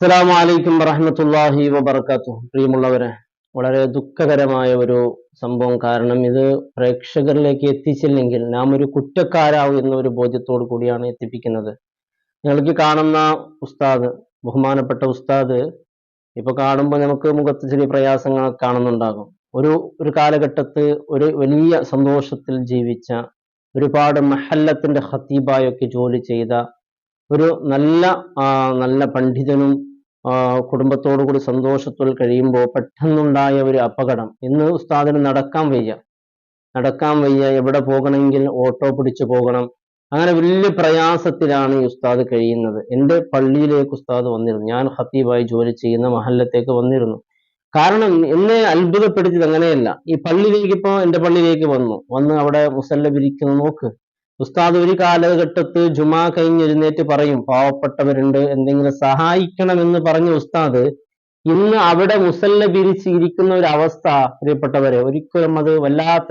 അസ്സലാമു അലൈക്കും വറഹ്മത്തുള്ളാഹി വബർക്കാത്തു പ്രിയമുള്ളവരെ വളരെ ദുഃഖകരമായ ഒരു സംഭവം കാരണം ഇത് പ്രേക്ഷകരിലേക്ക് എത്തിച്ചില്ലെങ്കിൽ നാം ഒരു കുറ്റക്കാരാവും എന്ന ഒരു ബോധ്യത്തോടു കൂടിയാണ് എത്തിപ്പിക്കുന്നത്. നിങ്ങൾക്ക് കാണുന്ന ഉസ്താദ് ബഹുമാനപ്പെട്ട ഉസ്താദ് ഇപ്പൊ കാണുമ്പോൾ നമുക്ക് മുഖത്ത് ചെറിയ പ്രയാസങ്ങൾ കാണുന്നുണ്ടാകും. ഒരു ഒരു കാലഘട്ടത്ത് ഒരു വലിയ സന്തോഷത്തിൽ ജീവിച്ച ഒരുപാട് മഹല്ലത്തിന്റെ ഹത്തീബായൊക്കെ ജോലി ചെയ്ത ഒരു നല്ല നല്ല പണ്ഡിതനും കുടുംബത്തോടു കൂടി സന്തോഷത്തിൽ കഴിയുമ്പോൾ പെട്ടെന്നുണ്ടായ ഒരു അപകടം. ഇന്ന് ഉസ്താദിന് നടക്കാൻ വയ്യ. നടക്കാൻ വയ്യ. എവിടെ പോകണമെങ്കിൽ ഓട്ടോ പിടിച്ചു പോകണം. അങ്ങനെ വലിയ പ്രയാസത്തിലാണ് ഈ ഉസ്താദ് കഴിയുന്നത്. എന്റെ പള്ളിയിലേക്ക് ഉസ്താദ് വന്നിരുന്നു. ഞാൻ ഹത്തീബായി ജോലി ചെയ്യുന്ന മഹല്ലത്തേക്ക് വന്നിരുന്നു. കാരണം എന്നെ അത്ഭുതപ്പെടുത്തിയത് അങ്ങനെയല്ല. ഈ പള്ളിയിലേക്ക് ഇപ്പോൾ എന്റെ പള്ളിയിലേക്ക് വന്നു. വന്ന് അവിടെ മുസല്ല വിരിക്കുന്നു. നോക്ക്. ഉസ്താദ് ഒരു കാലഘട്ടത്ത് ജുമാ കഴിഞ്ഞ് എഴുന്നേറ്റ് പറയും പാവപ്പെട്ടവരുണ്ട് എന്തെങ്കിലും സഹായിക്കണമെന്ന് പറഞ്ഞ ഉസ്താദ് ഇന്ന് അവിടെ മുസല്ല പിരിച്ച് ഇരിക്കുന്ന ഒരു അവസ്ഥ പ്രിയപ്പെട്ടവരെ ഒരിക്കലും അത് വല്ലാത്ത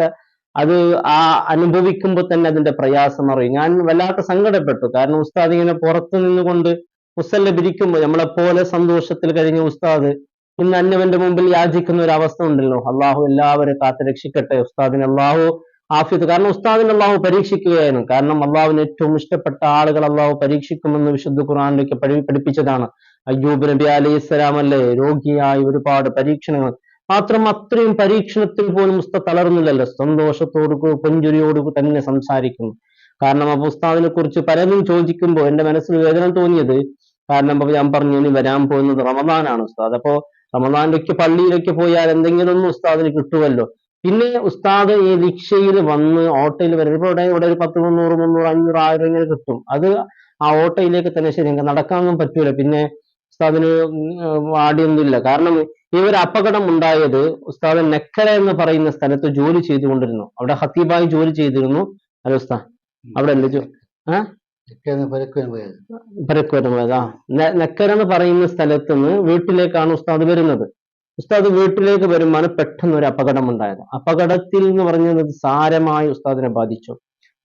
അത് ആ അനുഭവിക്കുമ്പോൾ തന്നെ അതിന്റെ പ്രയാസം അറിയും. ഞാൻ വല്ലാത്ത സങ്കടപ്പെട്ടു. കാരണം ഉസ്താദ് ഇങ്ങനെ പുറത്തു നിന്നുകൊണ്ട് മുസല്ല പിരിക്കുമ്പോൾ നമ്മളെപ്പോലെ സന്തോഷത്തിൽ കഴിഞ്ഞ ഉസ്താദ് ഇന്ന് അന്യവന്റെ മുമ്പിൽ യാചിക്കുന്ന ഒരു അവസ്ഥ ഉണ്ടല്ലോ. അള്ളാഹു എല്ലാവരും കാത്തു രക്ഷിക്കട്ടെ ഉസ്താദിന് അള്ളാഹു ആഫിയത്ത്. കാരണം ഉസ്താദിനെ അള്ളാഹു പരീക്ഷിക്കുകയായിരുന്നു. കാരണം അള്ളാഹുവിന് ഏറ്റവും ഇഷ്ടപ്പെട്ട ആളുകൾ അള്ളാഹു പരീക്ഷിക്കുമെന്ന് വിശുദ്ധ ഖുറാനിലേക്ക് പഠി പഠിപ്പിച്ചതാണ്. അയ്യൂബ് നബി അലൈഹി ഇസ്ലാം അല്ലേ? രോഗിയായി ഒരുപാട് പരീക്ഷണങ്ങൾ. മാത്രം അത്രയും പരീക്ഷണത്തിൽ പോലും ഉസ്ത തളർന്നില്ലല്ലോ. സന്തോഷത്തോടു കൂ- തന്നെ സംസാരിക്കുന്നു. കാരണം അപ്പൊ ഉസ്താദിനെ കുറിച്ച് പലരും ചോദിക്കുമ്പോൾ എന്റെ മനസ്സിൽ വേദന തോന്നിയത് കാരണം ഞാൻ പറഞ്ഞു ഇനി വരാൻ പോകുന്നത് റമദാനാണ് ഉസ്താദ്. അപ്പോ റമദാനിലേക്ക് പള്ളിയിലേക്ക് പോയാൽ എന്തെങ്കിലും ഒന്നും ഉസ്താദിന് കിട്ടുമല്ലോ. പിന്നെ ഉസ്താദ് ഈ റിക്ഷയിൽ വന്ന് ഓട്ടോയിൽ വരുന്നത് ഇപ്പൊ ഇവിടെ ഇവിടെ ഒരു പത്ത് മുന്നൂറ് മുന്നൂറ് അഞ്ഞൂറ് ആയിരം ഇങ്ങനെ കിട്ടും. അത് ആ ഓട്ടോയിലേക്ക് തന്നെ ശരി നടക്കാനൊന്നും പറ്റൂല. പിന്നെ ഉസ്താദിന് വാടിയൊന്നുമില്ല. കാരണം ഈ ഒരു അപകടം ഉണ്ടായത് ഉസ്താദ് നെക്കര എന്ന് പറയുന്ന സ്ഥലത്ത് ജോലി ചെയ്തുകൊണ്ടിരുന്നു. അവിടെ ഹത്തീബായി ജോലി ചെയ്തിരുന്നു. അല്ല ഉസ്താ അവിടെ അല്ലേ പരക്കുവരം പോയത്. ആ. നെക്കര എന്ന് പറയുന്ന സ്ഥലത്ത് നിന്ന് വീട്ടിലേക്കാണ് ഉസ്താദ് വരുന്നത്. ഉസ്താദ് വീട്ടിലേക്ക് വരുമ്പോൾ പെട്ടെന്ന് ഒരു അപകടം ഉണ്ടായത് അപകടത്തിൽ എന്ന് പറഞ്ഞത് സാരമായി ഉസ്താദിനെ ബാധിച്ചു.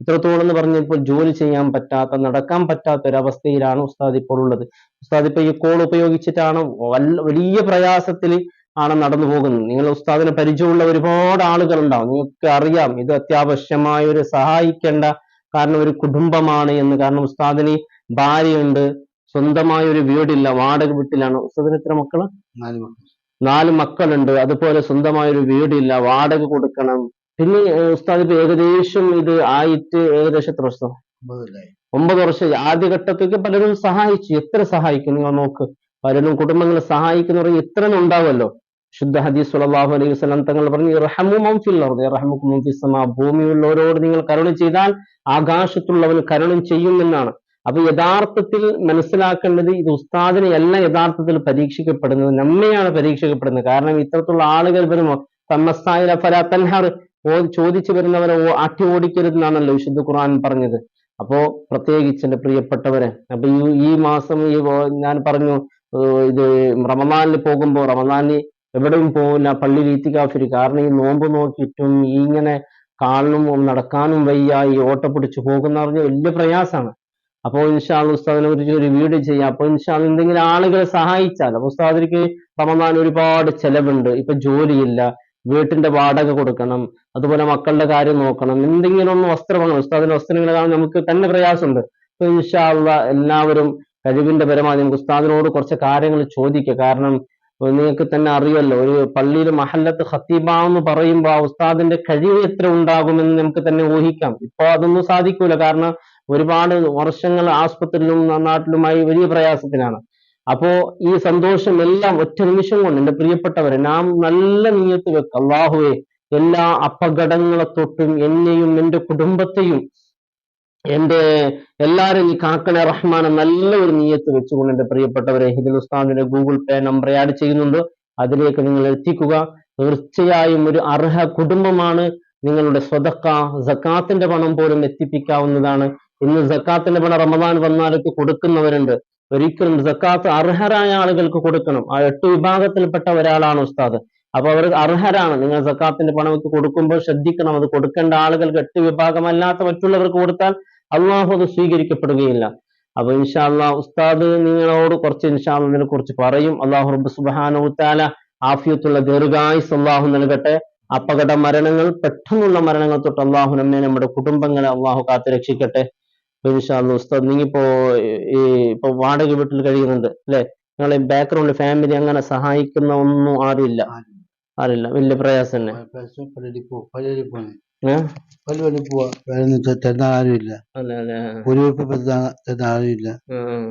ഇത്രത്തോളം എന്ന് പറഞ്ഞപ്പോൾ ജോലി ചെയ്യാൻ പറ്റാത്ത നടക്കാൻ പറ്റാത്ത ഒരു അവസ്ഥയിലാണ് ഉസ്താദ് ഇപ്പോൾ ഉള്ളത്. ഉസ്താദ് ഇപ്പൊ ഈ കോൾ ഉപയോഗിച്ചിട്ടാണ് വലിയ പ്രയാസത്തിൽ ആണ് നടന്നു പോകുന്നത്. നിങ്ങൾ ഉസ്താദിനെ പരിചയമുള്ള ഒരുപാട് ആളുകൾ ഉണ്ടാവും നിങ്ങൾക്ക് അറിയാം ഇത് അത്യാവശ്യമായ ഒരു സഹായിക്കേണ്ട കാരണം ഒരു കുടുംബമാണ് എന്ന്. കാരണം ഉസ്താദിന് ഭാര്യയുണ്ട്. സ്വന്തമായ ഒരു വീടില്ല വാടക വീട്ടിലാണ്. ഉസ്താദിന് എത്ര മക്കൾ? നാല് മക്കൾ നാല് മക്കളുണ്ട്. അതുപോലെ സ്വന്തമായ ഒരു വീടില്ല. വാടക കൊടുക്കണം. പിന്നെ ഉസ്താദ് ഇപ്പൊ ഏകദേശം ഇത് ആയിട്ട് ഏകദേശം എത്ര വർഷം? ഒമ്പത് വർഷം. ആദ്യഘട്ടത്തേക്ക് പലരും സഹായിച്ചു. എത്ര സഹായിക്കും? നിങ്ങൾ നോക്ക്. പലരും കുടുംബങ്ങളെ പറഞ്ഞാൽ ഇത്ര ഉണ്ടാവുമല്ലോ. ശുദ്ധ ഹദീസ് സ്വല്ലല്ലാഹു അലൈഹി വസല്ലം തങ്ങൾ പറഞ്ഞു ഫിസ് ഭൂമിയുള്ളവരോട് നിങ്ങൾ കരുണ ചെയ്താൽ ആകാശത്തുള്ളവൻ കരുണം ചെയ്യുമെന്നാണ്. അപ്പൊ യഥാർത്ഥത്തിൽ മനസ്സിലാക്കേണ്ടത് ഇത് ഉസ്താദിനെ അല്ല യഥാർത്ഥത്തിൽ പരീക്ഷിക്കപ്പെടുന്നത് നമ്മയാണ് പരീക്ഷിക്കപ്പെടുന്നത്. കാരണം ഇത്തരത്തിലുള്ള ആളുകൾ വരുമോ തമ്മസ്തായില ഫല തൻഹർ ചോദിച്ചു വരുന്നവരെ ആട്ടി ഓടിക്കരുതെന്നാണല്ലോ വിശുദ്ധ ഖുർആൻ പറഞ്ഞത്. അപ്പോ പ്രത്യേകിച്ച് എന്റെ പ്രിയപ്പെട്ടവരെ അപ്പൊ ഈ ഈ മാസം ഈ ഞാൻ പറഞ്ഞു ഇത് റമദാനിൽ പോകുമ്പോൾ റമദാനിൽ എവിടെയും പോകില്ല പള്ളിയിൽ ഈത്തിക്കാഫിരി കാരണം ഈ നോമ്പ് നോക്കിയിട്ടും ഈ ഇങ്ങനെ കാണും നടക്കാനും വയ്യ ഈ ഓട്ട പോകുന്ന പറഞ്ഞ വലിയ പ്രയാസമാണ്. അപ്പോൾ ഇൻഷാൾ ഉസ്താദിനെ കുറിച്ച് ഒരു വീഡിയോ ചെയ്യാം. അപ്പോൾ ഇൻഷാൾ എന്തെങ്കിലും ആളുകളെ സഹായിച്ചാൽ ഉസ്താദിക്ക് റമദാൻ ഒരുപാട് ചെലവുണ്ട്. ഇപ്പൊ ജോലിയില്ല. വീട്ടിന്റെ വാടക കൊടുക്കണം. അതുപോലെ മക്കളുടെ കാര്യം നോക്കണം. എന്തെങ്കിലും ഒന്ന് വസ്ത്രം ഉസ്താദിന്റെ വസ്ത്രങ്ങൾ കാണാൻ നമുക്ക് തന്നെ പ്രയാസമുണ്ട്. അപ്പൊ ഇൻഷാള്ള എല്ലാവരും കഴിവിന്റെ പരമാവധി നമുക്ക് ഉസ്താദിനോട് കുറച്ച് കാര്യങ്ങൾ ചോദിക്കുക. കാരണം നിങ്ങൾക്ക് തന്നെ അറിയല്ലോ ഒരു പള്ളിയിൽ മഹല്ലത്ത് ഹത്തീബാന്ന് പറയുമ്പോൾ ആ ഉസ്താദിന്റെ കഴിവ് എത്ര ഉണ്ടാകുമെന്ന് നമുക്ക് തന്നെ ഊഹിക്കാം. ഇപ്പൊ അതൊന്നും സാധിക്കൂല. കാരണം ഒരുപാട് വർഷങ്ങൾ ആസ്പത്രിയിലും നാട്ടിലുമായി വലിയ പ്രയാസത്തിലാണ്. അപ്പോ ഈ സന്തോഷം എല്ലാം ഒറ്റ നിമിഷം കൊണ്ട് എന്റെ പ്രിയപ്പെട്ടവരെ നാം നല്ല നീയത്ത് വെക്കുക അള്ളാഹുവെ എല്ലാ അപകടങ്ങളെ തൊട്ടും എന്നെയും എന്റെ കുടുംബത്തെയും എന്റെ എല്ലാരും നീ കാക്കണേ റഹ്മാൻ നല്ല ഒരു നീയത്ത് വെച്ചുകൊണ്ട് എന്റെ പ്രിയപ്പെട്ടവരെ ഹിദുൽ ഗൂഗിൾ പേ നമ്പർ ആഡ് ചെയ്യുന്നുണ്ട്. അതിലേക്ക് നിങ്ങൾ എത്തിക്കുക. തീർച്ചയായും ഒരു അർഹ കുടുംബമാണ്. നിങ്ങളുടെ സ്വതക്ക സക്കാത്തിന്റെ പണം പോലും എത്തിപ്പിക്കാവുന്നതാണ്. ഇന്ന് സക്കാത്തിന്റെ പണം റമദാൻ വന്നാലൊക്കെ കൊടുക്കുന്നവരുണ്ട്. ഒരിക്കലും സക്കാത്ത് അർഹരായ ആളുകൾക്ക് കൊടുക്കണം. ആ എട്ട് വിഭാഗത്തിൽപ്പെട്ട ഒരാളാണ് ഉസ്താദ്. അപ്പൊ അവർ അർഹരാണ്. നിങ്ങൾ സക്കാത്തിന്റെ പണം കൊടുക്കുമ്പോൾ ശ്രദ്ധിക്കണം. അത് കൊടുക്കേണ്ട ആളുകൾക്ക് എട്ട് വിഭാഗമല്ലാത്ത മറ്റുള്ളവർക്ക് കൊടുത്താൽ അള്ളാഹു അത് സ്വീകരിക്കപ്പെടുകയില്ല. അപ്പൊ ഇൻഷാല്ല ഉസ്താദ് നിങ്ങളോട് കുറച്ച് ഇൻഷാല്ലിനെ കുറിച്ച് പറയും. അള്ളാഹു റബ്ബ് സുബ്ഹാനഹു വതആല ആഫിയത്തുള്ള ദീർഘായുസ് അള്ളാഹു നൽകട്ടെ. അപകട മരണങ്ങൾ പെട്ടെന്നുള്ള മരണങ്ങൾ തൊട്ട് അള്ളാഹു നമ്മെ നമ്മുടെ കുടുംബങ്ങളെ അള്ളാഹു കാത്തു രക്ഷിക്കട്ടെ അപ്പൊ ഇൻഷാല്ല ഉസ്താദ്. നിങ്ങിപ്പോ ഈ ഇപ്പൊ വാടക വീട്ടിൽ കഴിയുന്നുണ്ട് അല്ലെ? നിങ്ങളെ ബാക്ക്ഗ്രൗണ്ട് ഫാമിലി അങ്ങനെ സഹായിക്കുന്ന ഒന്നും ആരുമില്ല. ആരില്ല വലിയ പ്രയാസം തന്നെ പലരി പോ പലരി പോണേ ഏഹ് പല പല പോവാ വേറെ തരുന്ന ആരുമില്ല അല്ല അല്ലെ ഒരു ഉറുപ്പിക തരുന്ന ആരുമില്ല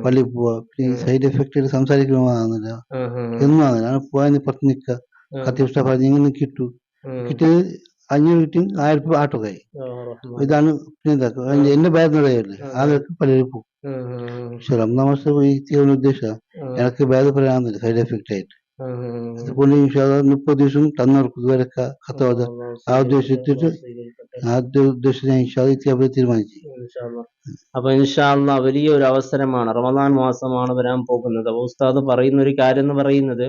പള്ളി പോവാ പിന്നെ സൈഡ് എഫക്റ്റ് സംസാരിക്കുമ്പോൾ എന്നും പോയാൽ പുറത്ത് നിൽക്കുക കത്തി പറഞ്ഞ് ഇങ്ങനെ കിട്ടു. കിട്ടിയത് അഞ്ഞൂറ് നാല് ആയിരം രൂപ ആട്ടോക്കായി ഇതാണ് എന്റെ ബാഗ് അറിയില്ലേ ആൾക്ക് പലരും പോകും. പക്ഷെ റംസാൻ മാസം ചെയ്യുന്ന ഉദ്ദേശം എനിക്ക് ബാഗ് പറയാന്നില്ല സൈഡ് എഫക്റ്റ് ആയിട്ട് അതുപോലെ മുപ്പത് ദിവസം തന്നവർക്ക് ഇതുവരെയൊക്കെ കത്തവാദ ആ ഉദ്ദേശിച്ചിട്ട് ആദ്യ തീരുമാനിച്ചു. അപ്പൊ ഇൻഷാല്ല വലിയൊരു അവസരമാണ്. റമദാൻ മാസമാണ് വരാൻ പോകുന്നത്. അപ്പൊ ഉസ്താദ് പറയുന്ന ഒരു കാര്യം എന്ന് പറയുന്നത്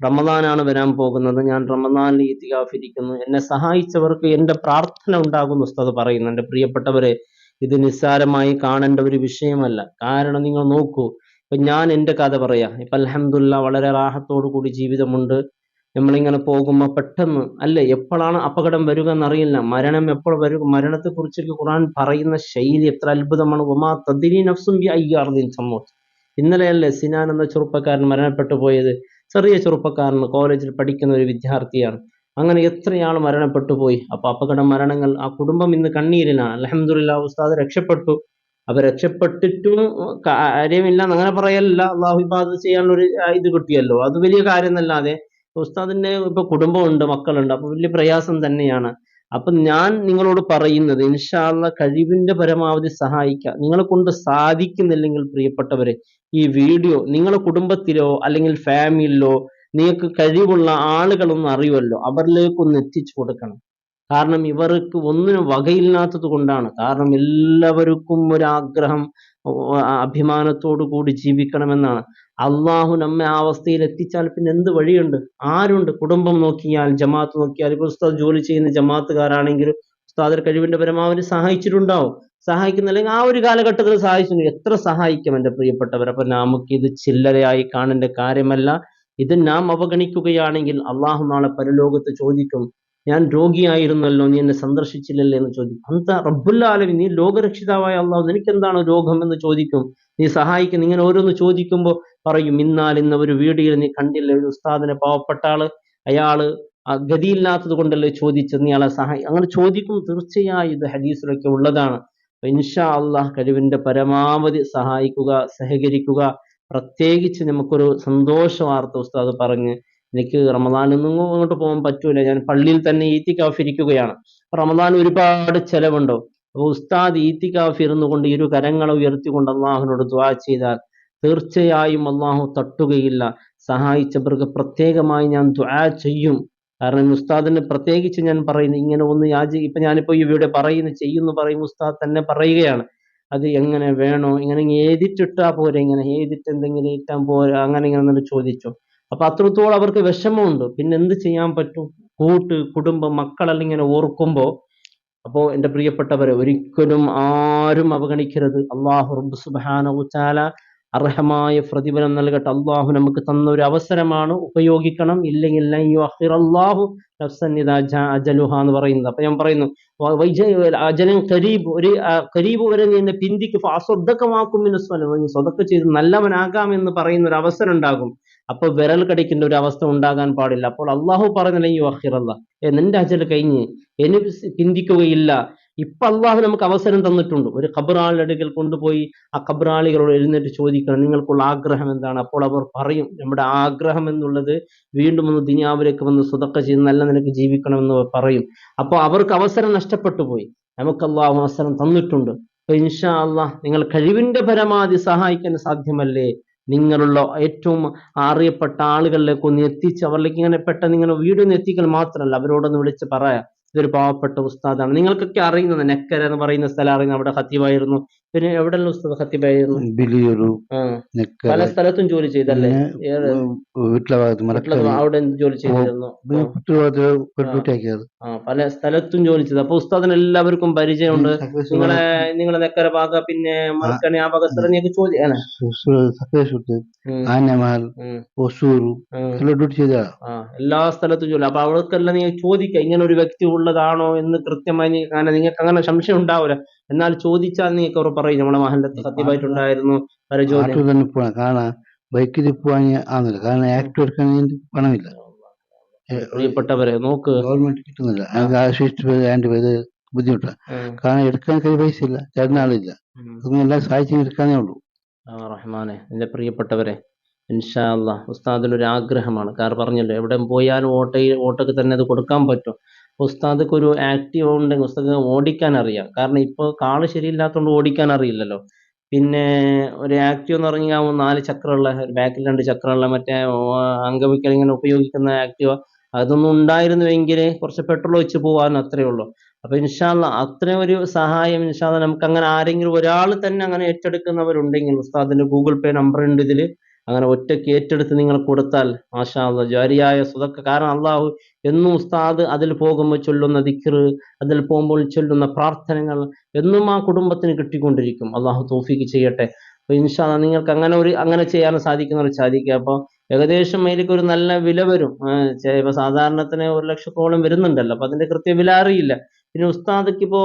റമദാനാണ് വരാൻ പോകുന്നത്. ഞാൻ റമദാനിൽ ഇരിക്കുന്നു എന്നെ സഹായിച്ചവർക്ക് എന്റെ പ്രാർത്ഥന ഉണ്ടാകുന്നു ഉസ്താദ് പറയുന്നു. എന്റെ പ്രിയപ്പെട്ടവരെ ഇത് നിസ്സാരമായി കാണേണ്ട ഒരു വിഷയമല്ല. കാരണം നിങ്ങൾ നോക്കൂ ഇപ്പൊ ഞാൻ എന്റെ കഥ പറയാം. ഇപ്പൊ അലഹമുല്ല വളരെ റാഹത്തോടു കൂടി ജീവിതമുണ്ട്. നമ്മളിങ്ങനെ പോകുമ്പോൾ പെട്ടെന്ന് അല്ലേ എപ്പോഴാണ് അപകടം വരിക എന്നറിയില്ല മരണം എപ്പോൾ വരും? മരണത്തെ കുറിച്ചൊക്കെ ഖുർആൻ പറയുന്ന ശൈലി എത്ര അത്ഭുതമാണ്. ഉമാ തദ്ദിനി നഫ്സും ബി ഇന്നലെയല്ലേ സിനാൻ എന്ന ചെറുപ്പക്കാരൻ മരണപ്പെട്ടു പോയത്? ചെറിയ ചെറുപ്പക്കാരൻ കോളേജിൽ പഠിക്കുന്ന ഒരു വിദ്യാർത്ഥിയാണ്. അങ്ങനെ എത്രയാൾ മരണപ്പെട്ടു പോയി? അപ്പൊ അപകട മരണങ്ങൾ ആ കുടുംബം ഇന്ന് കണ്ണീരിലാണ്. അലഹമുല്ല ഉസ്താദ് രക്ഷപ്പെട്ടു. അപ്പൊ രക്ഷപ്പെട്ടിട്ടും കാര്യമില്ല അങ്ങനെ പറയലില്ല. അള്ളാഹു ഇബാദ് ചെയ്യാനുള്ള ഒരു ആ, ഇത് കിട്ടിയല്ലോ. അത് വലിയ കാര്യം എന്നല്ലാതെ ഉസ്താദിന്റെ ഇപ്പൊ കുടുംബമുണ്ട് മക്കളുണ്ട്. അപ്പൊ വലിയ പ്രയാസം തന്നെയാണ്. അപ്പൊ ഞാൻ നിങ്ങളോട് പറയുന്നത് ഇൻഷാല്ല കഴിവിന്റെ പരമാവധി സഹായിക്കുക നിങ്ങളെ കൊണ്ട് സാധിക്കുന്നില്ലെങ്കിൽ പ്രിയപ്പെട്ടവരെ ഈ വീഡിയോ നിങ്ങളുടെ കുടുംബത്തിലോ അല്ലെങ്കിൽ ഫാമിലിയിലോ നിങ്ങൾക്ക് കഴിവുള്ള ആളുകളൊന്നും അറിയുമല്ലോ. അവരിലേക്കൊന്ന് എത്തിച്ചു കൊടുക്കണം. കാരണം ഇവർക്ക് ഒന്നിനും വകയില്ലാത്തത് കൊണ്ടാണ്. കാരണം എല്ലാവർക്കും ഒരാഗ്രഹം അഭിമാനത്തോടു കൂടി ജീവിക്കണമെന്നാണ്. അള്ളാഹു നമ്മെ ആ അവസ്ഥയിൽ എത്തിച്ചാൽ പിന്നെ എന്ത് വഴിയുണ്ട്? ആരുണ്ട്? കുടുംബം നോക്കിയാൽ ജമാഅത്ത് നോക്കിയാൽ? ഇപ്പൊ ഉസ്താദ് ജോലി ചെയ്യുന്ന ജമാഅത്തുകാരാണെങ്കിൽ ഉസ്താദിന്റെ കഴിവിന്റെ പരമാവധി സഹായിച്ചിട്ടുണ്ടാവും. സഹായിക്കുന്നില്ലെങ്കിൽ ആ ഒരു കാലഘട്ടത്തിൽ സഹായിച്ചു എത്ര സഹായിക്കും എന്റെ പ്രിയപ്പെട്ടവർ അപ്പൊ നമുക്ക് ഇത് ചില്ലറയായി കാണേണ്ട കാര്യമല്ല. ഇത് നാം അവഗണിക്കുകയാണെങ്കിൽ അള്ളാഹു നാളെ പരലോകത്ത് ചോദിക്കും ഞാൻ രോഗിയായിരുന്നല്ലോ നീ എന്നെ സന്ദർശിച്ചില്ലല്ലേ? എന്ന് ചോദിക്കും. അന്ത റബ്ബുല്ലാലമി നീ ലോകരക്ഷിതാവായ അള്ളാഹു നിനക്കെന്താണ് രോഗം? എന്ന് ചോദിക്കും. നീ സഹായിക്കും ഇങ്ങനെ ഓരോന്ന് ചോദിക്കുമ്പോൾ പറയും ഇന്നാൽ ഇന്ന ഒരു വീഡിയോയിൽ നീ കണ്ടില്ല ഒരു ഉസ്താദിനെ പാവപ്പെട്ട ആൾ അയാൾ ഗതിയില്ലാത്തത് കൊണ്ടല്ലേ ചോദിച്ചത്? നീ അയാളെ സഹായി അങ്ങനെ ചോദിക്കും തീർച്ചയായും ഇത് ഹദീസിലൊക്കെ ഉള്ളതാണ്. ഇൻഷാ അള്ളാഹ് കഴിവിന്റെ പരമാവധി സഹായിക്കുക സഹകരിക്കുക. പ്രത്യേകിച്ച് നമുക്കൊരു സന്തോഷ വാർത്ത ഉസ്താദ് പറഞ്ഞ് എനിക്ക് റമദാനൊന്നും അങ്ങോട്ട് പോകാൻ പറ്റൂല. ഞാൻ പള്ളിയിൽ തന്നെ ഈത്തി ഇരിക്കുകയാണ്. റമദാൻ ഒരുപാട് ചെലവുണ്ടോ. അപ്പൊ ഉസ്താദ് ഈത്തിക്കാഫ് ഇരുന്നു കൊണ്ട് ഇരു കരങ്ങളെ ഉയർത്തിക്കൊണ്ട് അള്ളാഹുനോട് ദ്വാ ചെയ്താൽ തീർച്ചയായും അള്ളാഹു തട്ടുകയില്ല. സഹായിച്ചവർക്ക് പ്രത്യേകമായി ഞാൻ ദ്വാ ചെയ്യും. കാരണം ഉസ്താദിന് പ്രത്യേകിച്ച് ഞാൻ പറയുന്നു ഇങ്ങനെ ഒന്ന് യാചി ഇപ്പൊ ഞാനിപ്പോ ഇവിടെ പറയുന്നു ചെയ്യുന്നു പറയും ഉസ്താദ് തന്നെ പറയുകയാണ്. അത് എങ്ങനെ വേണോ ഇങ്ങനെ ഏതിട്ടിട്ടാ പോരെ ഇങ്ങനെ ഏതിട്ട് എന്തെങ്കിലും ഇട്ടാൻ പോരെ അങ്ങനെ ഇങ്ങനെ എന്നിട്ട് ചോദിച്ചു. അപ്പൊ അത്രത്തോളം അവർക്ക് വിഷമമുണ്ട്. പിന്നെ എന്ത് ചെയ്യാൻ പറ്റും? കൂട്ട് കുടുംബം മക്കളെല്ലാം ഇങ്ങനെ ഓർക്കുമ്പോ അപ്പോ എന്റെ പ്രിയപ്പെട്ടവരെ ഒരിക്കലും ആരും അവഗണിക്കരുത്. അള്ളാഹു റബ്ബ് തആല അർഹമായ പ്രതിഫലം നൽകട്ടെ. അള്ളാഹു നമുക്ക് തന്ന ഒരു അവസരമാണ് ഉപയോഗിക്കണം ഇല്ലെങ്കിൽ ഇദാ അജലുഹ എന്ന് പറയുന്നത്. അപ്പൊ ഞാൻ പറയുന്നു അജലം കരീബ് ഒരു കരീബ് വരെ നീ എന്നെ പിന്തിക്ക് അസ്വദ്ധക്കമാക്കും സ്വതക്ക ചെയ്ത് നല്ലവനാകാം എന്ന് പറയുന്ന ഒരു അവസരം ഉണ്ടാകും. അപ്പൊ വിരൽ കടിക്കേണ്ട ഒരു അവസ്ഥ ഉണ്ടാകാൻ പാടില്ല. അപ്പോൾ അള്ളാഹു പറഞ്ഞില്ലെങ്കിൽ അഹിറല്ല നിന്റെ അജൽ കഴിഞ്ഞ് ഇനി ചിന്തിക്കുകയില്ല ഇപ്പൊ അള്ളാഹു നമുക്ക് അവസരം തന്നിട്ടുണ്ട്. ഒരു ഖബറാളുടെ അടുക്കൽ കൊണ്ടുപോയി ആ ഖബറാളികളോട് എഴുന്നേറ്റ് ചോദിക്കണം നിങ്ങൾക്കുള്ള ആഗ്രഹം എന്താണ്? അപ്പോൾ അവർ പറയും നമ്മുടെ ആഗ്രഹം എന്നുള്ളത് വീണ്ടും ഒന്ന് ദുനിയാവിലേക്ക് വന്ന് സ്വതക്ക ചെയ്ത് നല്ല നിലയ്ക്ക് ജീവിക്കണമെന്ന് പറയും. അപ്പോൾ അവർക്ക് അവസരം നഷ്ടപ്പെട്ടു പോയി. നമുക്ക് അള്ളാഹു അവസരം തന്നിട്ടുണ്ട്. അപ്പൊ ഇൻഷാ അള്ളാഹ് നിങ്ങൾ കഴിവിന്റെ പരമാവധി സഹായിക്കാൻ സാധ്യമല്ലേ? നിങ്ങളുള്ള ഏറ്റവും അറിയപ്പെട്ട ആളുകളിലേക്ക് ഒന്ന് എത്തിച്ച് അവരിലേക്ക് ഇങ്ങനെ പെട്ടെന്ന് ഇങ്ങനെ വീഡിയോ ഒന്ന് എത്തിക്കൽ മാത്രമല്ല അവരോടൊന്ന് വിളിച്ച് പറയാം. ഇതൊരു പാവപ്പെട്ട ഉസ്താദാണ്. നിങ്ങൾക്കൊക്കെ അറിയുന്നത് നെക്കര എന്ന് പറയുന്ന സ്ഥലം അറിയുന്ന അവിടെ ഹത്തീവായിരുന്നു പിന്നെ എവിടെല്ലാം ഉസ്താദ് ഖത്തീബായിരുന്നു ബിലിയൂരു ആ. പല സ്ഥലത്തും ജോലി ചെയ്തല്ലേ? വീട്ടിലെ ഭാഗത്ത് അവിടെ ജോലി ചെയ്തിരുന്നു? ആ. പല സ്ഥലത്തും ജോലി ചെയ്തു. അപ്പൊ ഉസ്താദിന് എല്ലാവർക്കും പരിചയമുണ്ട്. നിങ്ങളെ നിങ്ങളെ നെക്കര ഭാഗ പിന്നെ മറക്കണി ആ ഭാഗ സ്ഥലം നിങ്ങൾക്ക് ആനമഹൽ. ഡ്യൂട്ടി ചെയ്താ എല്ലാ സ്ഥലത്തും ജോലി. അപ്പൊ അവർക്കെല്ലാം നിങ്ങൾ ചോദിക്കുക ഇങ്ങനെ ഒരു വ്യക്തി ഉള്ളതാണോ എന്ന് കൃത്യമായി കാരണം നിങ്ങൾക്ക് അങ്ങനെ സംശയം ഉണ്ടാവില്ല എന്നാൽ ചോദിച്ചാൽ നിങ്ങൾക്ക് അവർ പറയും നമ്മുടെ മഹല്ലത്ത് സത്യമായിട്ടുണ്ടായിരുന്നു തന്നെ പോവാൻ കാണാൻ ബൈക്കിൽ പോവാൻ ആവുന്നില്ല. കാരണം ആക്ട് എടുക്കാൻ പണമില്ല. പ്രിയപ്പെട്ടവരെ നോക്ക്. ഗവൺമെന്റ് കിട്ടുന്നില്ല. രണ്ട് പേര് ബുദ്ധിമുട്ടാണ് കാരണം എടുക്കാൻ കൈ പൈസ ഇല്ല തരുന്ന ആളില്ല ഉം. അതൊന്നും എല്ലാം സഹായിച്ചു എടുക്കാനേ ഉള്ളൂ. ആ റഹ്മാനെ എന്റെ പ്രിയപ്പെട്ടവരെ ഇൻഷാ ഉസ്താദിനൊരു ആഗ്രഹമാണ്. കാരണം പറഞ്ഞല്ലോ എവിടെ പോയാലും ഓട്ടയിൽ ഓട്ടോക്ക് തന്നെ അത് കൊടുക്കാൻ പറ്റും. ഉസ്താദക്ക് ഒരു ആക്റ്റീവ് ഉണ്ടെങ്കിൽ ഉസ്താദ് ഓടിക്കാൻ അറിയാം. കാരണം ഇപ്പോൾ കാൾ ശരിയില്ലാത്തതുകൊണ്ട് ഓടിക്കാൻ അറിയില്ലല്ലോ. പിന്നെ ഒരു ആക്റ്റീവ് എന്ന് പറഞ്ഞാൽ നാല് ചക്രമുള്ള ബാക്കിൽ രണ്ട് ചക്രമുള്ള മറ്റേ അംഗവിക്കൽ ഇങ്ങനെ ഉപയോഗിക്കുന്ന ആക്റ്റീവ് അതൊന്നും ഉണ്ടായിരുന്നുവെങ്കിൽ കുറച്ച് പെട്രോൾ ഒഴിച്ച് പോകാൻ അത്രേ ഉള്ളൂ. അപ്പൊ ഇൻഷാല്ല അത്രയും ഒരു സഹായം ഇൻഷാല്ല നമുക്ക് അങ്ങനെ ആരെങ്കിലും ഒരാൾ തന്നെ അങ്ങനെ ഏറ്റെടുക്കുന്നവരുണ്ടെങ്കിൽ ഉസ്താദിന്റെ ഗൂഗിൾ പേ നമ്പർ ഉണ്ട് ഇതിൽ അങ്ങനെ ഒറ്റയ്ക്ക് ഏറ്റെടുത്ത് നിങ്ങൾ കൊടുത്താൽ മാഷാ ജാരിയായ സുതക്ക കാരണം അള്ളാഹു എന്നും ഉസ്താദ് അതിൽ പോകുമ്പോൾ ചൊല്ലുന്ന ദിക്ർ അതിൽ പോകുമ്പോൾ ചൊല്ലുന്ന പ്രാർത്ഥനകൾ എന്നും ആ കുടുംബത്തിന് കിട്ടിക്കൊണ്ടിരിക്കും. അള്ളാഹു തോഫിക്ക് ചെയ്യട്ടെ. അപ്പൊ ഇൻഷാ നിങ്ങൾക്ക് അങ്ങനെ ഒരു അങ്ങനെ ചെയ്യാൻ സാധിക്കുന്നവർ സാധിക്കുക അപ്പോൾ ഏകദേശം അതിലേക്ക് ഒരു നല്ല വില വരും. ഇപ്പൊ സാധാരണത്തിന് ഒരു ലക്ഷത്തോളം വരുന്നുണ്ടല്ലോ. അപ്പൊ അതിന്റെ കൃത്യ വില അറിയില്ല. പിന്നെ ഉസ്താദക്ക് ഇപ്പോ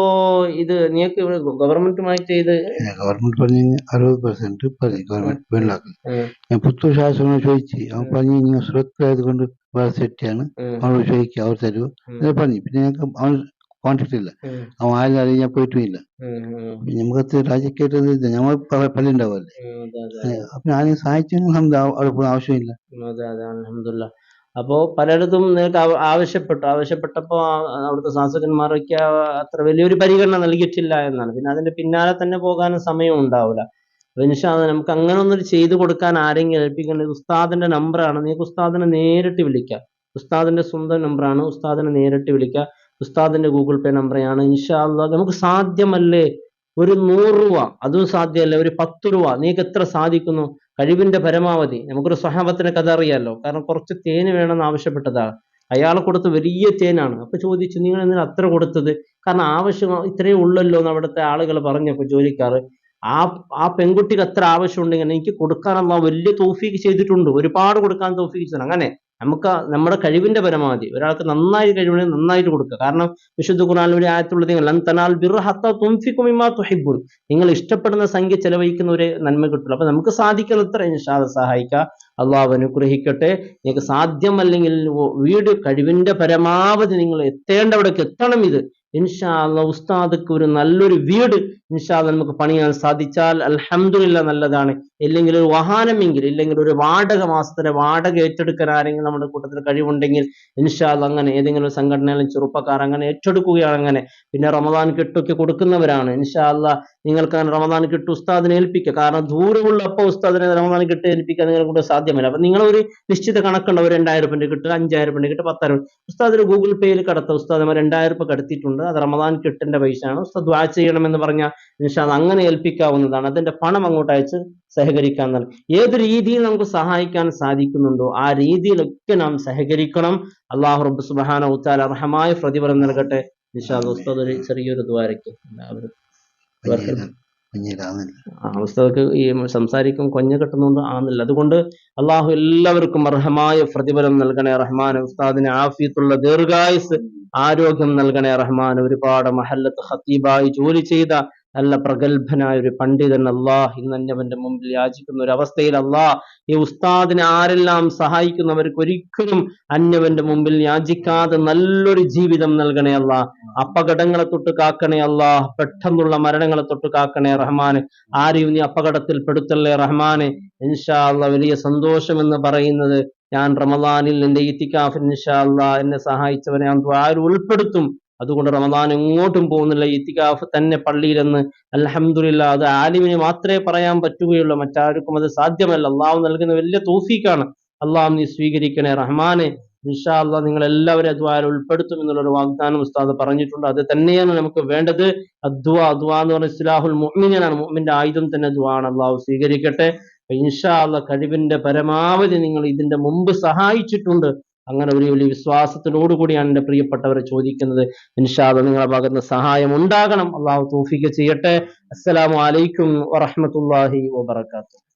ഇത് നിങ്ങൾക്ക് ഗവൺമെന്റുമായിട്ട് ഇത് ഗവൺമെന്റ് പറഞ്ഞു അറുപത് പെർസെന്റ് പറഞ്ഞു ഗവൺമെന്റ് വീട്ടിലാക്കി ഞാൻ പുത്തൂർ ശാസ്ത്രനോട് ചോദിച്ചു അവൻ പറഞ്ഞു നിങ്ങൾ സുരത്തായത് കൊണ്ട് വേറെ സെറ്റിയാണ്. അവനോട് ചോദിക്കുക അവർ തരുമോ അങ്ങനെ പറഞ്ഞു പിന്നെ ഞങ്ങൾക്ക് അവൻ കോൺടാക്ട് ഇല്ല. അവൻ ആരും അറിയാൻ ഞാൻ പോയിട്ടുമില്ല. നമുക്ക് രാജ്യക്കേട്ടത് ഞമ്മൾ പള്ളി ഉണ്ടാവുമല്ലേ. അപ്പൊ ആരെയും സഹായിച്ചെങ്കിൽ നമുക്ക് അവിടെ ആവശ്യമില്ല. അപ്പോൾ പലയിടത്തും നിങ്ങൾക്ക് ആവ- ആവശ്യപ്പെട്ടു. ആവശ്യപ്പെട്ടപ്പോൾ അവിടുത്തെ ശാസ്ത്രജ്ഞന്മാരൊക്കെ അത്ര വലിയൊരു പരിഗണന നൽകിയിട്ടില്ല എന്നാണ്. പിന്നെ അതിന്റെ പിന്നാലെ തന്നെ പോകാനും സമയം ഉണ്ടാവില്ല അപ്പൊ അല്ലാ നമുക്ക് അങ്ങനെ ഒന്ന് ചെയ്തു കൊടുക്കാൻ ആരെങ്കിലും ഏൽപ്പിക്കേണ്ടത് ഉസ്താദിന്റെ നമ്പറാണ്. നിങ്ങൾക്ക് ഉസ്താദിനെ നേരിട്ട് വിളിക്കാം. ഉസ്താദിന്റെ സ്വന്തം നമ്പറാണ്. ഉസ്താദിനെ നേരിട്ട് വിളിക്കാം. ഉസ്താദിന്റെ ഗൂഗിൾ പേ നമ്പറാണ് ഇൻഷാ അല്ലാ നമുക്ക് സാധ്യമല്ലേ? ഒരു നൂറ് രൂപ. അതും സാധ്യമല്ല. ഒരു പത്ത് രൂപ. നിങ്ങൾക്ക് എത്ര സാധിക്കുന്നു? കഴിവിന്റെ പരമാവധി. നമുക്കൊരു സ്വഹാബത്തിനെ കഥ അറിയാമല്ലോ കാരണം കുറച്ച് തേന് വേണമെന്ന് ആവശ്യപ്പെട്ടതാണ്. അയാൾ കൊടുത്ത വലിയ തേനാണ്. അപ്പൊ ചോദിച്ചു നിങ്ങൾ എന്തിനാ അത്ര കൊടുത്തത്? കാരണം ആവശ്യം ഇത്രയേ ഉള്ളല്ലോ എന്ന് അവിടുത്തെ ആളുകൾ പറഞ്ഞപ്പോൾ ജോലിക്കാർ ആ ആ പെൺകുട്ടിക്ക് എത്ര ആവശ്യമുണ്ടെങ്കിൽ എനിക്ക് കൊടുക്കാനുള്ള വലിയ തോഫീക്ക് ചെയ്തിട്ടുണ്ട്. ഒരുപാട് കൊടുക്കാൻ തോഫീക്ക് ചെയ്തിട്ടുണ്ട്. അങ്ങനെ നമുക്ക് നമ്മുടെ കഴിവിന്റെ പരമാവധി. ഒരാൾക്ക് നന്നായി കഴിവുണ്ടെങ്കിൽ നന്നായിട്ട് കൊടുക്കുക. കാരണം വിശുദ്ധ ഖുർആനിൽ ഒരു ആയത്തുള്ളത് ലൻ തനാൽ ബിർറ ഹത്താ തുൻഫിഖു മിമ്മാ തുഹിബ്ബുൻ. നിങ്ങൾ ഇഷ്ടപ്പെടുന്ന സംഖ്യ ചെലവഴിക്കുന്ന ഒരു നന്മ കിട്ടുള്ളൂ അപ്പൊ നമുക്ക് സാധിക്കുന്നത്ര ഇൻഷാദ് സഹായിക്കുക അള്ളാഹ് അനുഗ്രഹിക്കട്ടെ. നിങ്ങൾക്ക് സാധ്യമല്ലെങ്കിൽ വീട് കഴിവിന്റെ പരമാവധി നിങ്ങൾ എത്തേണ്ടവിടേക്ക് എത്തണം ഇത്. ഇൻഷാ അല്ലാ ഉസ്താദക്ക് ഒരു നല്ലൊരു വീട് ഇൻഷാ അല്ലാ നമുക്ക് പണിയാൻ സാധിച്ചാൽ അൽഹംദുലില്ല നല്ലതാണ്. ഇല്ലെങ്കിൽ ഒരു വാഹനമെങ്കിൽ ഇല്ലെങ്കിൽ ഒരു വാടക മാസത്തിലെ വാടക ഏറ്റെടുക്കാൻ ആരെങ്കിലും നമ്മുടെ കൂട്ടത്തിൽ കഴിവുണ്ടെങ്കിൽ ഇൻഷാ അല്ലാ അങ്ങനെ ഏതെങ്കിലും ഒരു സംഘടനയിലും ചെറുപ്പക്കാർ അങ്ങനെ ഏറ്റെടുക്കുകയാണ് അങ്ങനെ. പിന്നെ റമദാൻ കിട്ടൊക്കെ കൊടുക്കുന്നവരാണ്. ഇൻഷാ അല്ലാ നിങ്ങൾക്ക് അങ്ങനെ റമദാൻ കിട്ട് ഉസ്താദിനെ ഏൽപ്പിക്കുക കാരണം ദൂരമുള്ള അപ്പോൾ ഉസ്താദിനെ റമദാൻ കിട്ട് ഏൽപ്പിക്കാൻ നിങ്ങളെ കൊണ്ട് സാധ്യമല്ല. അപ്പൊ നിങ്ങൾ ഒരു നിശ്ചിത കണക്കുണ്ട്. ഒരു രണ്ടായിരം രൂപ കിട്ടുക അഞ്ചായിരം രൂപ കിട്ടുക പത്തായിരം ഉസ്താദിന് ഗൂഗിൾ പേയിൽ കടത്ത. ഉസ്താദ് രണ്ടായിരം രൂപ കടത്തിയിട്ടുണ്ട്. അത് റമദാൻ കിട്ടിന്റെ പൈസയാണ്. ഉസ്താദ് ദ്വാ ചെയ്യണമെന്ന് പറഞ്ഞാൽ നിഷാദ് അങ്ങനെ ഏൽപ്പിക്കാവുന്നതാണ്. അതിന്റെ പണം അങ്ങോട്ട് അയച്ച് സഹകരിക്കാൻ നൽകും. ഏത് രീതിയിൽ നമുക്ക് സഹായിക്കാൻ സാധിക്കുന്നുണ്ടോ ആ രീതിയിലൊക്കെ നാം സഹകരിക്കണം. അള്ളാഹു റബ്ബ് സുബാന ഉത്താൽ അർഹമായ പ്രതിഫലം നൽകട്ടെ. നിഷാദ് ഉസ്താദ് ഒരു ചെറിയൊരു ദ്വാരയ്ക്ക് അവസ്ഥക്ക് ഈ സംസാരിക്കും കൊഞ്ഞ കെട്ടുന്നുണ്ട് ആന്നില്ല അതുകൊണ്ട് അള്ളാഹു എല്ലാവർക്കും അർഹമായ പ്രതിഫലം നൽകണേ. റഹ്മാൻ ഉസ്താദിന് ആഫിയത്തുള്ള ദീർഘായുസ് ആരോഗ്യം നൽകണേ. റഹ്മാൻ ഒരുപാട് മഹല്ലത്ത് ഹത്തീബായി ജോലി ചെയ്ത നല്ല പ്രഗത്ഭനായ ഒരു പണ്ഡിതൻ അള്ളാഹ് ഇന്ന് മുമ്പിൽ യാചിക്കുന്ന ഒരു അവസ്ഥയിൽ അള്ളാഹ് ഈ ഉസ്താദിനെ ആരെല്ലാം സഹായിക്കുന്നവർക്ക് ഒരിക്കലും അന്യവന്റെ മുമ്പിൽ യാചിക്കാതെ നല്ലൊരു ജീവിതം നൽകണേ അള്ളാഹ് അപകടങ്ങളെ തൊട്ട് കാക്കണേ അള്ളാഹ് പെട്ടെന്നുള്ള മരണങ്ങളെ തൊട്ട് കാക്കണേ റഹ്മാന്. ആരെയും നീ അപകടത്തിൽ പെടുത്തല്ലേ റഹ്മാന്? ഇൻഷാ വലിയ സന്തോഷം എന്ന് പറയുന്നത് ഞാൻ റമദാനിൽ എന്റെ ഇത്തിക്കാഫിൻ ഇൻഷാ എന്നെ സഹായിച്ചവനെ ഞാൻ ഉൾപ്പെടുത്തും. അതുകൊണ്ട് റമദാൻ എങ്ങോട്ടും പോകുന്നില്ല. ഇത്തികാഫ് തന്നെ പള്ളിയിലെന്ന് അലഹമുല്ല അത് ആലിമിന് മാത്രമേ പറയാൻ പറ്റുകയുള്ളൂ. മറ്റാർക്കും അത് സാധ്യമല്ല. അള്ളാഹു നൽകുന്ന വലിയ തോഫീക്കാണ് അള്ളാഹു നീ സ്വീകരിക്കണേ. റഹ്മാനെ ഇൻഷാ അള്ളാ നിങ്ങൾ എല്ലാവരും അദ്വാരം ഉൾപ്പെടുത്തും എന്നുള്ളൊരു വാഗ്ദാനം ഉസ്താദ് പറഞ്ഞിട്ടുണ്ട്. അത് തന്നെയാണ് നമുക്ക് വേണ്ടത്. അദ്വ അദ്വ എന്ന് പറഞ്ഞ ഇസ്ലാഹുൽ മുഹ്മിനാണ് മുഅ്മിന്റെ ആയുധം തന്നെ ദ്വാണ് അള്ളാഹു സ്വീകരിക്കട്ടെ. ഇൻഷാ അള്ളാ കഴിവിന്റെ പരമാവധി നിങ്ങൾ ഇതിന്റെ മുമ്പ് സഹായിച്ചിട്ടുണ്ട്. അങ്ങനെ ഒരു വലിയ വിശ്വാസത്തിനോട് കൂടിയാണ് എന്റെ പ്രിയപ്പെട്ടവരെ ചോദിക്കുന്നത്. ഇൻഷാദ് നിങ്ങളെ നിങ്ങളുടെ ഭാഗത്ത് സഹായം ഉണ്ടാകണം. അള്ളാഹു തോഫിക്ക് ചെയ്യട്ടെ. അസ്സലാമു അലൈക്കും വറഹ്മത്തുള്ളാഹി വബറകാതുഹു.